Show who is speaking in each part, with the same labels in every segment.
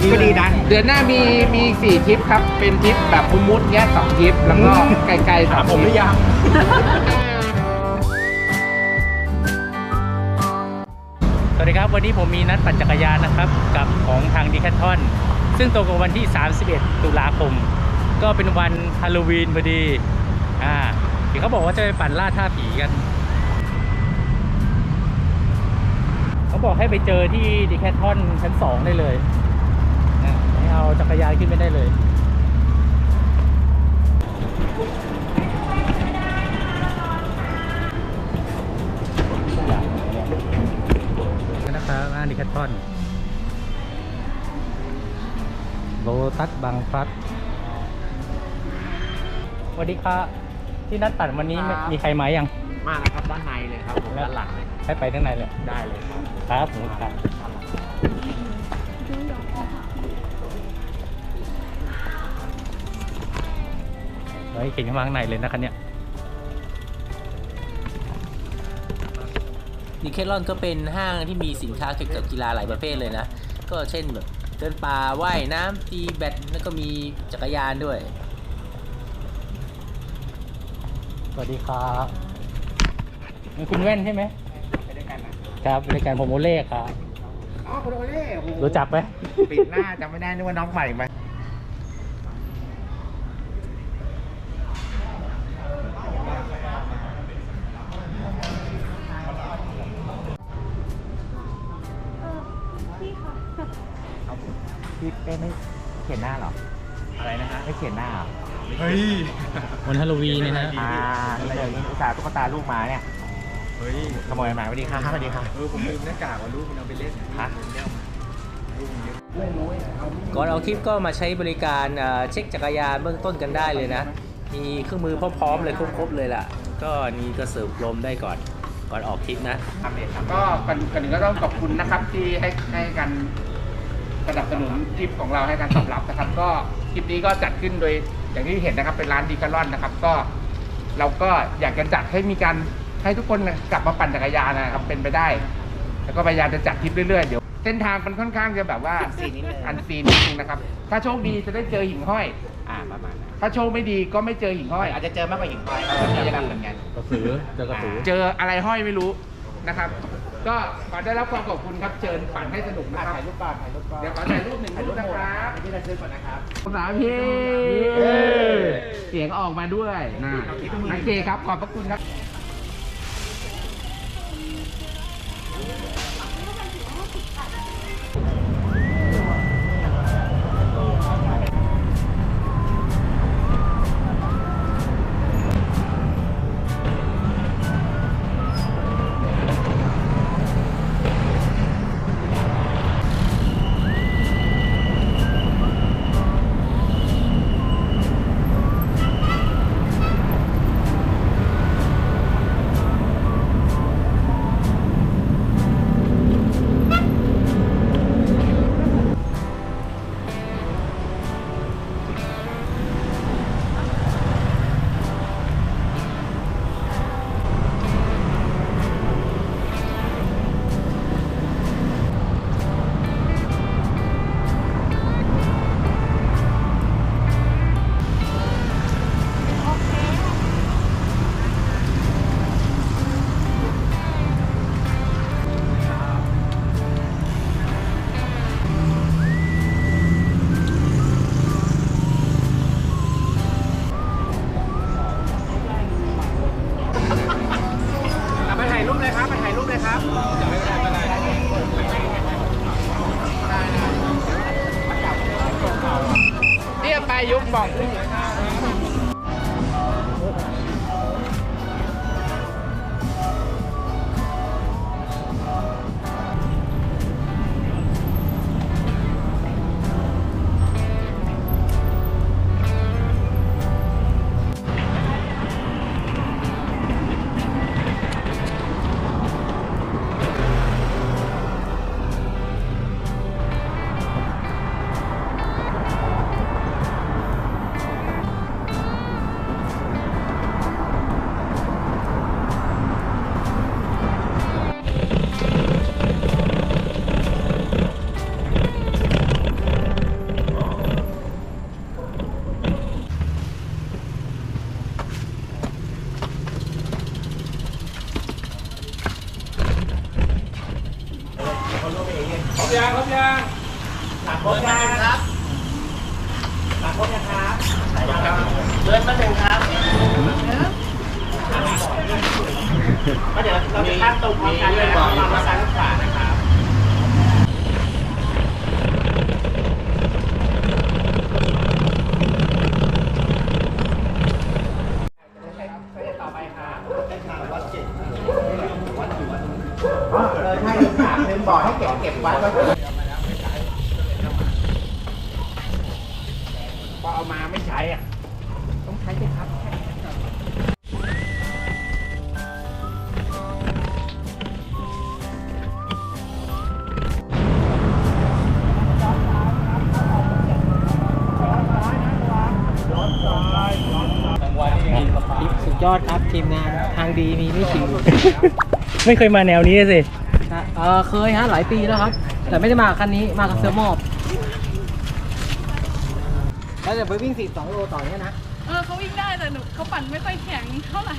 Speaker 1: กี้
Speaker 2: ก็ดีนะ
Speaker 3: เดือนหน้ามีมีสี่ทริปครับ เป็นทริปแบบมุดๆเงี้ยสองทริป แล้วก็ไกลๆสาม
Speaker 2: ผมหรือยัง
Speaker 4: สวัสดีครับ วันนี้ผมมีนัดปั่นจักรยานนะครับ กับของทางดีแคททอน ซึ่งตรงกับวันที่ 31 ตุลาคม ก็เป็นวันฮาโลวีนพอดี อ่าเดี๋ยวเขาบอกว่าจะไปปั่นล่าท่าผีกัน เขาบอกให้ไปเจอที่ดีแคททอนชั้น 2 ได้เลยอ่าให้ เอาจักรยานขึ้นไปได้เลยนะครับร้านดีแคททอนโลตัสบางพลัดสวัสดีครับที่นัดตัดวันนี้
Speaker 2: ครับ
Speaker 4: มีใครมายัง
Speaker 2: มาแล้วครับด้านในเลยครับผมด้านหลังเลย
Speaker 4: ให้ไปข้างในเลย
Speaker 2: ได้เลยครับ
Speaker 4: ครับผมครับ เฮ้ยเก่งมากข้างในเลยนะครับเนี่ย
Speaker 5: ดีเคทลอนก็เป็นห้างที่มีสินค้าเกี่ยวกับกีฬาหลายประเภทเลยนะ ก็เช่นแบบเดินป่าว่ายน้ำตีแบดแล้วก็มีจักรยานด้วย
Speaker 4: สวัสดีครับนี่คุณแว่นใช่ไหม
Speaker 2: ไปด้วยกันนะครับ
Speaker 4: ไปด้วยกันผมโอเล่ครับ
Speaker 2: อ๋อคุณโอเล่โอ้โห
Speaker 4: รู้จักไหม
Speaker 2: ปิดหน้าจำไม่ได้นึกว่าน้องใหม่ไหมเอา พี่เป้ไม่เขียนหน้าเหรอ อะไรนะฮะไม่เขียนหน้าเหรอ
Speaker 1: เฮ้ย
Speaker 4: วันฮาโลวีนนะฮะ
Speaker 2: อ่าอะไรอย่างนี้อุตส่าห์ตุ๊กตาลูกหมาเนี่ย
Speaker 1: เฮ้ย
Speaker 2: ขโมยมาสวัสดีค่ะสวัสดีค่ะ
Speaker 1: เออผมลืมหน้ากากว่าลูกมันเอาไปเล่น
Speaker 2: ฮะ
Speaker 5: ก่อนออกทริปก็มาใช้บริการเอ่อเช็คจักรยานเบื้องต้นกันได้เลยนะ มีเครื่องมือพร้อมๆเลยครบๆเลยล่ะ ก็นี่ก็เสิร์ฟลมได้ก่อนก่อนออกทริปนะ
Speaker 3: ก็ก่อนก่อนอื่นก็ต้องขอบคุณนะครับที่ให้ให้กัน สนับสนุนทริปของเราให้การตอบรับนะครับ ก็ทริปนี้ก็จัดขึ้นโดยอย่างที่เห็นนะครับเป็นร้านดีคาร์ลอนนะครับ ก็เราก็อยากจะจัดให้มีการให้ทุกคนกลับมาปั่นจักรยานนะครับเป็นไปได้ แล้วก็พยายามจะจัดทริปเรื่อยๆเดี๋ยวเส้นทางมันค่อนข้างจะแบบว่า
Speaker 2: ซีนนิดนึง
Speaker 3: อันซีนนิดนึงนะครับ ถ้าโชคดีจะได้เจอหิ่งห้อย
Speaker 2: อ่าประมาณนั้น
Speaker 3: ถ้าโชคไม่ดีก็ไม่เจอหิ่งห้อย
Speaker 2: อาจจะเจอมากกว่าหิ่งห้อยก็มีกันเหมือนกัน
Speaker 4: กระสือเจอกระสือ
Speaker 3: เจออะไรห้อยไม่รู้นะครับ ก็ขอได้รับความขอบคุณครับเชิญปั่นให้สนุกนะครับ
Speaker 2: ถ่ายรูปก่อนถ่ายรูปก่อน
Speaker 3: เดี๋ยวขอถ่ายรูปหนึ่งรูปนะครับ
Speaker 2: ที่เราซื้อก่อนนะครับ
Speaker 3: สามพี่
Speaker 2: เย้
Speaker 3: เสียงออกมาด้วยนะนักเกครับขอบพระคุณครับ เรับเรียบไปยุบบอก
Speaker 2: ไม่
Speaker 4: เคยมาแนวนี้สิ
Speaker 1: เออเคยฮะหลายปีแล้วครับ แต่ไม่ได้มากับคันนี้มากับเสือหมอบแล้วจะไปวิ่ง42โลต่อเนี้ยนะ
Speaker 6: เออเขาวิ่งได้แต่หนูเขาปั่นไม่ค่อยแข็งเท่าไหร่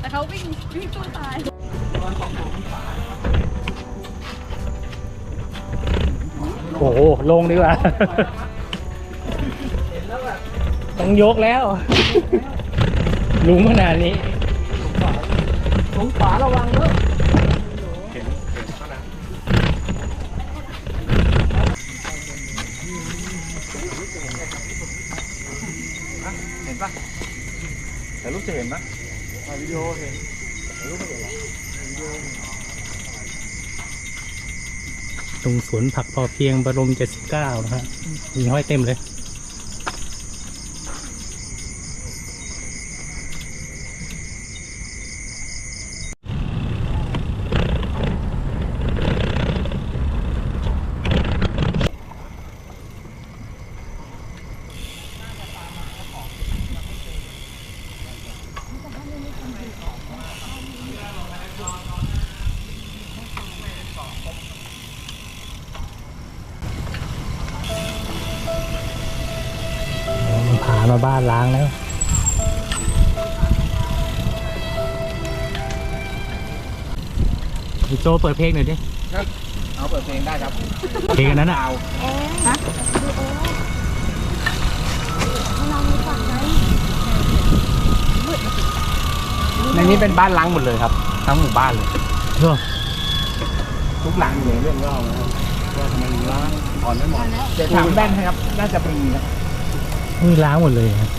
Speaker 6: แต่เขาวิ่งวิ่งสู้ตาย
Speaker 4: โอ้โหลงดีกว่า ต้องยกแล้วหลุมขนาดนี้
Speaker 1: ลงขวาระวังเนอะ
Speaker 3: แต่ลูกจะเห็นปะวิดีโอเห็น
Speaker 4: ตรงสวนผักพอเพียงบรมเจ็ดสิบเก้านะฮะมีห้อยเต็มเลย มาบ้านล้างแล้วพี่โจเปิดเพลงหน่อยดิ
Speaker 3: เอาเปิดเพลงได้ครับ
Speaker 4: เพลงอันนั้นอะ
Speaker 3: ในนี้เป็นบ้านล้างหมดเลยครับ ทั้งหมู่บ้านเลย
Speaker 4: โอ้
Speaker 3: ทุกหลังอยู่ในเรื่องเล่านะครับว่าทำไมมันล้างถอนไม่หมดเดี๋ยวถามแบนให้ครับ น่าจะมีนะ
Speaker 4: นี่ล้างหมดเลยนะ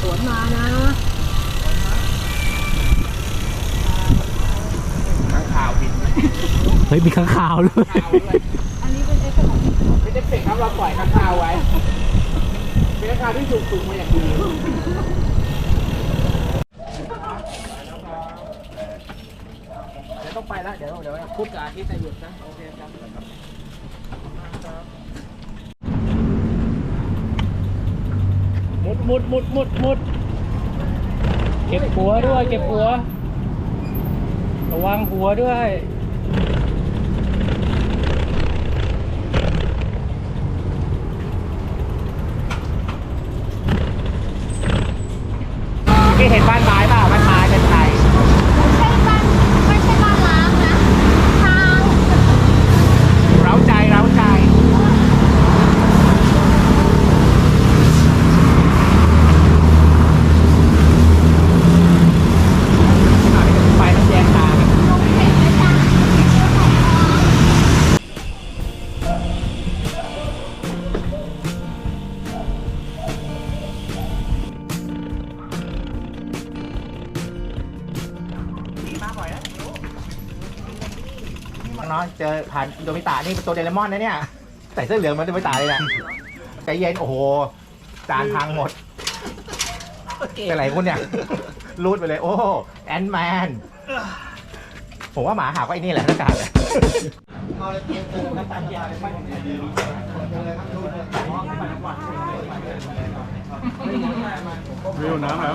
Speaker 1: สวนมานะ
Speaker 3: ข้างข่าวบิน
Speaker 4: เฮ้ยมีข้างคาวด้วย
Speaker 3: ข่าวด้วย
Speaker 6: อันนี้เป็นเอฟเฟกต์ของ
Speaker 3: ไม่ได้เป็กครับเราปล่อยข้างข่าวไว้เป็นข้างข่าวที่ถูกฝึกมาอย่างดี
Speaker 1: เดี๋ยวต้องไป แล้วเดี๋ยวเดี๋ยวพุธกับอาทิตย์จะหยุดนะ โอเคครับ
Speaker 4: มุดมุดมุดมุดมุดเก็บหัวด้วย เก็บหัว ระวังหัวด้วย
Speaker 2: ที่เห็นบ้านไม้ โดมิตะนี่เป็นตัวเดเรมอนนะเนี่ยใส่เสื้อเหลืองเหมันโดมิตะเลยนะใจเย็นโอ้โหจานพังหมดเป็นไรคุณเนี่ยรูดไปเลย โอ้แอนแมนผมว่าหมาหาก็ไอ้นี่แหละหน้ากากเนี่ย
Speaker 1: วิวน้ำแล้ว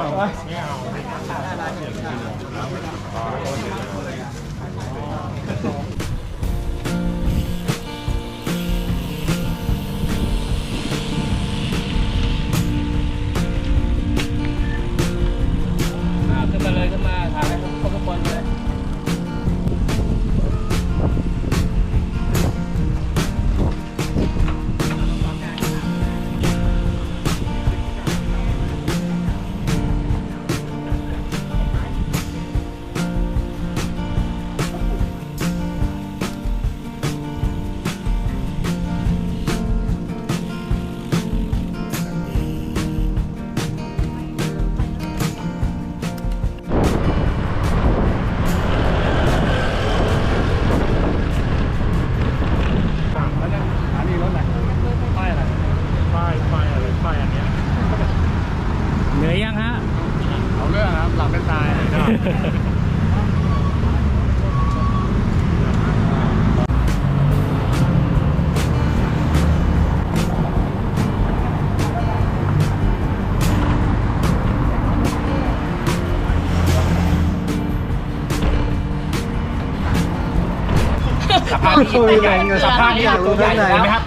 Speaker 2: สภาพนี้ตัวใหญ่สภาพนี้ตัวใหญ่เห็นไหมครับ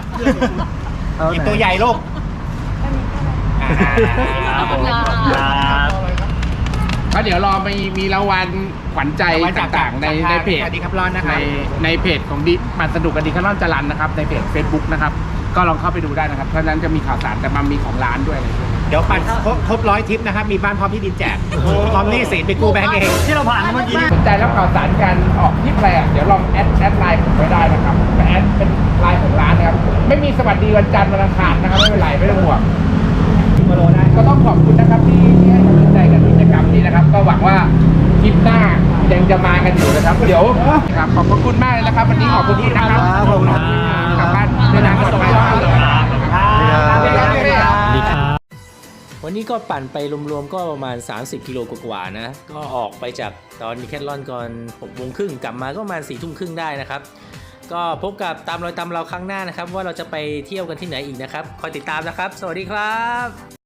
Speaker 2: หยิบตัวใหญ่ลูกอ่า
Speaker 4: ครับผมครับ
Speaker 3: ก็เดี๋ยวรอมีมีรางวัลขวัญใจ
Speaker 2: รางวัลจาก
Speaker 3: ต่างๆ ในในเพจ
Speaker 2: ดีครับร้อนนะค
Speaker 3: ใน
Speaker 2: รับ
Speaker 3: ในเพจของดิมันสนุกกันดีคารอนจรันนะครับ ในเพจ Facebook นะครับ ก็ลองเข้าไปดูได้นะครับ เพราะฉะนั้นจะมีข่าวสารแต่มันมีของร้านด้วยอะไรด้วย
Speaker 2: เดี๋ยวปั่นครบครบร้อยทริปนะครับ มีบ้านพร้อมที่ดินแจกพร้อมหนี่สินไปกู้แบงก์เอง
Speaker 4: ที่เราผ่านเมื่อกี้
Speaker 3: สนใจรับข่าวสารการออกทริปอะไรอะเดี๋ยวลองแอดแอดไลน์ผมไว้ได้นะครับแอดเป็นไลน์ของร้านนะครับ ไม่มีสวัสดีวันจันทร์วันอังคารนะครับ ไม่เป็นไรไม่ต้องห่วงก็ต้องขอบคุณนะครับที่ที่ให้ กำลังใจกับกิจกรรมนี้นะครับ ก็หวังว่าทริปหน้ายังจะมากันอยู่นะครับ เดี๋ยวครับขอบพระคุณมากเลยนะครับ วันนี้ขอบคุณที่นะครับ
Speaker 2: ครับผม
Speaker 3: กลับบ้านเดินทางปลอดภัยครับ
Speaker 4: ดีครับ
Speaker 5: วันนี้ก็ปั่นไปรวมๆก็ประมาณ 30 กิโลกว่าๆนะ ก็ออกไปจากตอนดีแคทลอนก่อน6โมงครึ่งกลับมาก็ประมาณ4ทุ่มครึ่งได้นะครับ ก็พบกับตามรอยตามเราครั้งหน้านะครับ ว่าเราจะไปเที่ยวกันที่ไหนอีกนะครับ คอยติดตามนะครับ สวัสดีครับ